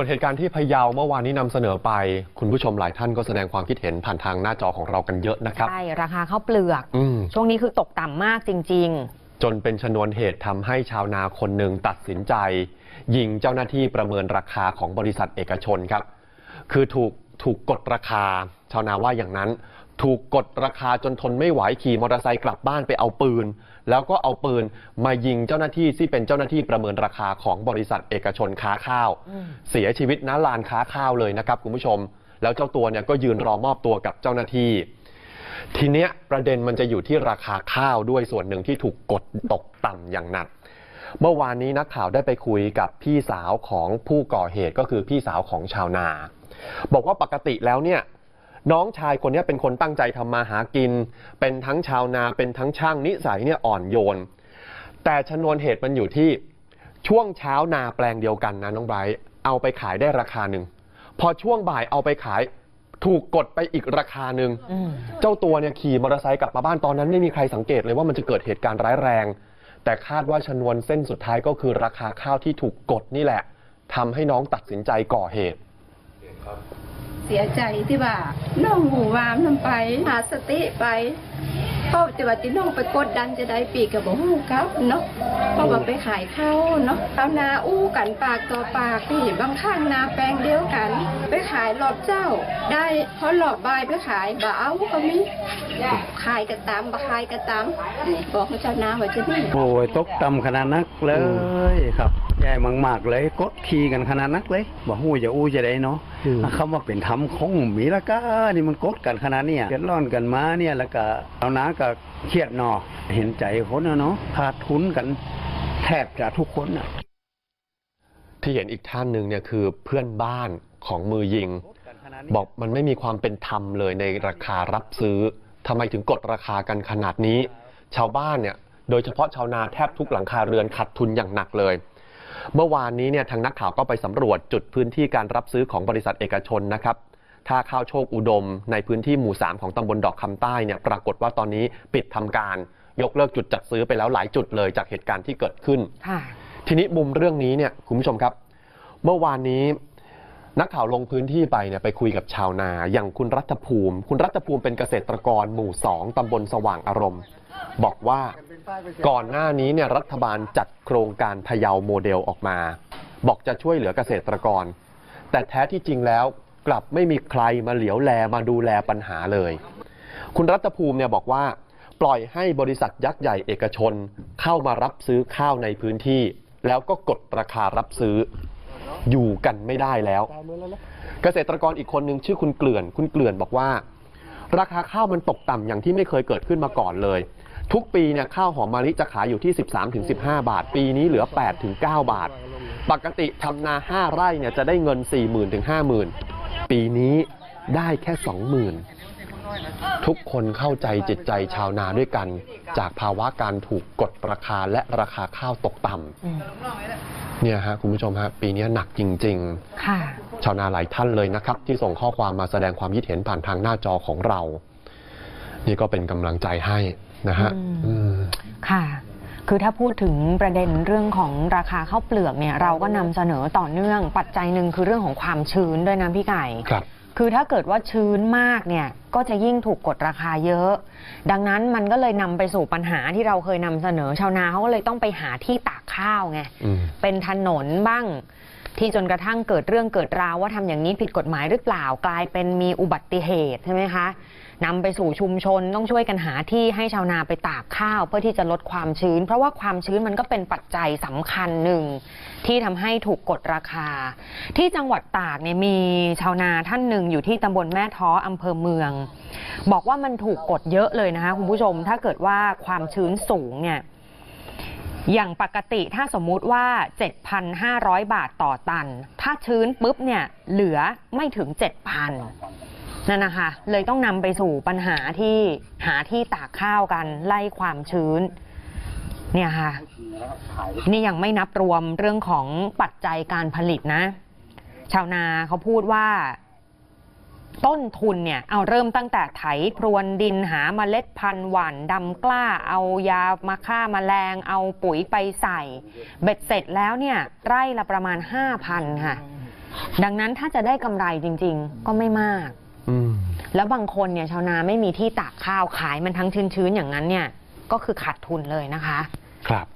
ส่วนเหตุการณ์ที่พะเยาเมื่อวานนี้นำเสนอไป คุณผู้ชมหลายท่านก็แสดงความคิดเห็นผ่านทางหน้าจอของเรากันเยอะนะครับ ใช่ ราคาข้าวเปลือกอืมช่วงนี้คือตกต่ำมากจริงจนเป็นชนวนเหตุทำให้ชาวนาคนหนึ่งตัดสินใจ ยิงเจ้าหน้าที่ประเมินราคาของบริษัทเอกชนครับ คือถูก ถูกกดราคา ชาวนาว่าอย่างนั้น ถูกกดราคาจนทนไม่ไหวขี่มอเตอร์ไซค์กลับบ้านไปเอาปืน แล้วก็เอาปืนมายิงเจ้าหน้าที่ที่เป็นเจ้าหน้าที่ประเมินราคาของบริษัทเอกชนค้าข้าว เสียชีวิตณลานค้าข้าวเลยนะครับคุณผู้ชม แล้วเจ้าตัวเนี่ยก็ยืนรอมอบตัวกับเจ้าหน้าที่ ทีเนี้ยประเด็นมันจะอยู่ที่ราคาข้าวด้วยส่วนหนึ่งที่ถูกกดตกต่ำอย่างหนักเมื่อวานนี้นักข่าวได้ไปคุยกับพี่สาวของผู้ก่อเหตุก็คือพี่สาวของชาวนา บอกว่าปกติแล้วเนี่ยน้องชายคนเนี้ยเป็นคนตั้งใจทำมาหากิน เป็นทั้งชาวนาเป็นทั้งช่างนิสัยเนี่ยอ่อนโยน แต่ชนวนเหตุมันอยู่ที่ช่วงเช้านาแปลงเดียวกันนะน้องไบรท์เอาไปขายได้ราคาหนึ่งพอช่วงบ่ายเอาไปขายถูกกดไปอีกราคาหนึ่งๆอืมเจ้าตัวเนี่ยขี่มอเตอร์ไซค์กลับมาบ้านตอนนั้นไม่มีใครสังเกตเลยว่ามันจะเกิดเหตุการณ์ร้ายแรง แต่คาดว่าชนวนเส้นสุดท้ายก็คือราคาข้าวที่ถูกกดนี่แหละทำให้น้องตัดสินใจก่อเหตุ เสียใจที่ว่าน้องหูวามนำไป หาสติไปเพราะแต่ว่าที่น้องไปกดดันจะได้ปีกกับบ่ฮู้ครับเนาะเพราะว่าไปขายข้าวเนาะข้าวนาอู้กันปากต่อปากพี่บางข้างนาแปลงเดียวกัน ไปขายรอบเจ้า ได้เพราะรอบบายไปขายบ่เอาก็มีขายกันตามบ่ขายกันตามนี่บอกให้เจ้านาว่าจะนี่โอ้ยตกต่ำขนาดนักเลยครับ ใหญ่มาก ๆ เลยกดขี่กันขนาดนักเลยบอกหู้จะอู้จะได้เนาะอืมคำว่าเป็นธรรมของมีละกานี่มันกดกันขนาดเนี้ยเดือดร้อนกันมาเนี่ยแล้วก็เอานาก็เครียดเนาะเห็นใจคนนะเนาะขาดทุนกันแทบจะทุกคนอะที่เห็นอีกท่านหนึ่งเนี่ยคือเพื่อนบ้านของมือยิง บอกมันไม่มีความเป็นธรรมเลยในราคารับซื้อทำไมถึงกดราคากันขนาดนี้ ชาวบ้านเนี่ยโดยเฉพาะชาวนาแทบทุกหลังคาเรือนขาดทุนอย่างหนักเลย เมื่อวานนี้เนี่ยทางนักข่าวก็ไปสำรวจจุดพื้นที่การรับซื้อของบริษัทเอกชนนะครับท่าข้าวโชคอุดม ในพื้นที่หมู่ 3 ของตำบลดอกคำใต้เนี่ยปรากฏว่าตอนนี้ปิดทำการ ยกเลิกจุดจัดซื้อไปแล้วหลายจุดเลยจากเหตุการณ์ที่เกิดขึ้นค่ะทีนี้มุมเรื่องนี้เนี่ยคุณผู้ชมครับ เมื่อวานนี้นักข่าวลงพื้นที่ไปเนี่ยไปคุยกับชาวนา อย่างคุณรัฐภูมิ คุณรัฐภูมิเป็นเกษตรกรหมู่สองตำบลสว่างอารมณ์ บอกว่าก่อนหน้านี้เนี่ยรัฐบาลจัดโครงการพะเยาโมเดลออกมา บอกจะช่วยเหลือเกษตรกร แต่แท้ที่จริงแล้วกลับไม่มีใครมาเหลียวแลมาดูแลปัญหาเลย คุณรัฐภูมิเนี่ยบอกว่า ปล่อยให้บริษัทยักษ์ใหญ่เอกชนเข้ามารับซื้อข้าวในพื้นที่ แล้วก็กดราคารับซื้ออยู่กันไม่ได้แล้ว เกษตรกรอีกคนหนึ่งชื่อคุณเกลื่อน คุณเกลื่อนบอกว่า ราคาข้าวมันตกต่ำอย่างที่ไม่เคยเกิดขึ้นมาก่อนเลย ทุกปีเนี่ยข้าวหอมมะลิจะขายอยู่ที่ 13-15 บาท ปีนี้เหลือ 8-9 บาท ปกติทำนา 5 ไร่เนี่ยจะได้เงิน 40,000ถึง50,000 ปีนี้ได้แค่ 20,000 ทุกคนเข้าใจจิตใจชาวนาด้วยกัน จากภาวะการถูกกดราคาและราคาข้าวตกต่ำอืมเนี่ยฮะคุณผู้ชมฮะปีนี้หนักจริงๆค่ะชาวนาหลายท่านเลยนะครับ ที่ส่งข้อความมาแสดงความคิดเห็นผ่านทางหน้าจอของเรา นี่ก็เป็นกำลังใจให้ นะฮะอืมอืมค่ะ คือถ้าพูดถึงประเด็นเรื่องของราคาข้าวเปลือกเนี่ย เราก็นำเสนอต่อเนื่องปัจจัยหนึ่งคือเรื่องของความชื้นด้วยนะพี่ไก่ครับคือถ้าเกิดว่าชื้นมากเนี่ยก็จะยิ่งถูกกดราคาเยอะ ดังนั้นมันก็เลยนำไปสู่ปัญหาที่เราเคยนำเสนอชาวนาเขาก็เลยต้องไปหาที่ตากข้าวไงอืมเป็นถนนบ้าง ที่จนกระทั่งเกิดเรื่องเกิดราวว่าทำอย่างนี้ผิดกฎหมายหรือเปล่ากลายเป็นมีอุบัติเหตุใช่ไหมคะนำไปสู่ชุมชนต้องช่วยกันหาที่ให้ชาวนาไปตากข้าว เพื่อที่จะลดความชื้น เพราะว่าความชื้นมันก็เป็นปัจจัยสำคัญหนึ่ง ที่ทำให้ถูกกดราคา ที่จังหวัดตากเนี่ยมีชาวนาท่านหนึ่งอยู่ที่ตำบลแม่ท้ออำเภอเมือง บอกว่ามันถูกกดเยอะเลยนะคะคุณผู้ชมถ้าเกิดว่าความชื้นสูงเนี่ย อย่างปกติถ้าสมมุติว่า 7,500 บาทต่อตัน ถ้าชื้นปุ๊บเนี่ยเหลือไม่ถึง 7,000นั่นนะคะเลยต้องนำไปสู่ปัญหาที่หาที่ตากข้าวกันไล่ความชื้นเนี่ยค่ะนี่ยังไม่นับรวมเรื่องของปัจจัยการผลิตนะ ชาวนาเขาพูดว่า ต้นทุนเนี่ยเอาเริ่มตั้งแต่ไถพรวนดินหาเมล็ดพันธุ์หว่านดำกล้า เอายามาฆ่ามาแมลง เอาปุ๋ยไปใส่ เบ็ดเสร็จแล้วเนี่ยไร่ละประมาณ 5,000 ค่ะ ดังนั้นถ้าจะได้กำไรจริง ๆ ก็ไม่มากอืมแล้วบางคนเนี่ยชาวนาไม่มีที่ตากข้าวขายมันทั้งชื้นๆอย่างนั้นเนี่ย ก็คือขาดทุนเลยนะคะ ครับ